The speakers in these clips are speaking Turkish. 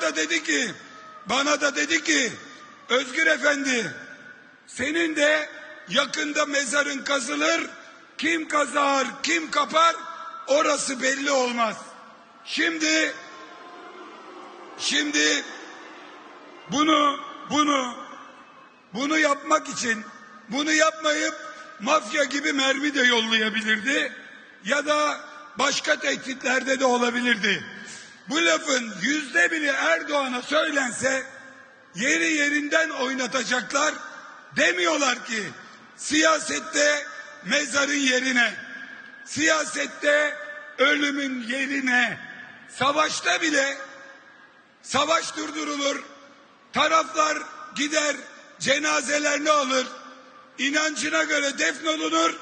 da dedi ki bana da dedi ki Özgür Efendi senin de yakında mezarın kazılır kim kazar kim kapar orası belli olmaz. Şimdi şimdi bunu bunu bunu yapmak için bunu yapmayıp mafya gibi mermi de yollayabilirdi ya da başka tehditlerde de olabilirdi. Bu lafın yüzde biri Erdoğan'a söylense yeri yerinden oynatacaklar. Demiyorlar ki siyasette mezarın yerine siyasette ölümün yerine. Savaşta bile savaş durdurulur taraflar gider cenazelerini alır inancına göre defnolunur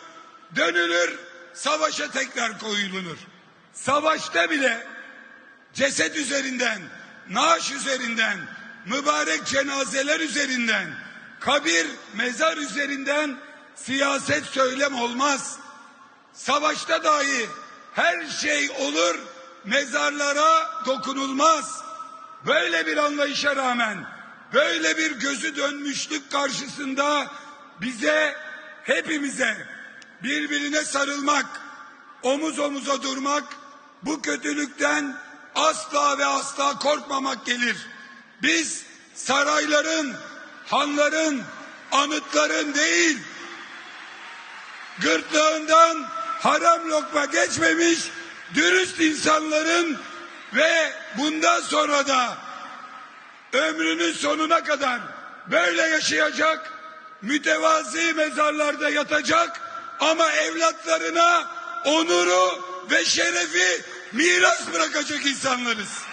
dönülür savaşa tekrar koyulunur. Savaşta bile ceset üzerinden, naaş üzerinden, mübarek cenazeler üzerinden, kabir, mezar üzerinden siyaset söylem olmaz. Savaşta dahi her şey olur, mezarlara dokunulmaz. Böyle bir anlayışa rağmen, böyle bir gözü dönmüşlük karşısında bize, hepimize birbirine sarılmak, omuz omuza durmak, bu kötülükten asla ve asla korkmamak gelir. Biz sarayların, hanların, anıtların değil, gırtlağından haram lokma geçmemiş dürüst insanların ve bundan sonra da ömrünün sonuna kadar böyle yaşayacak, mütevazi mezarlarda yatacak ama evlatlarına onuru ve şerefi miras bırakacak insanlarız.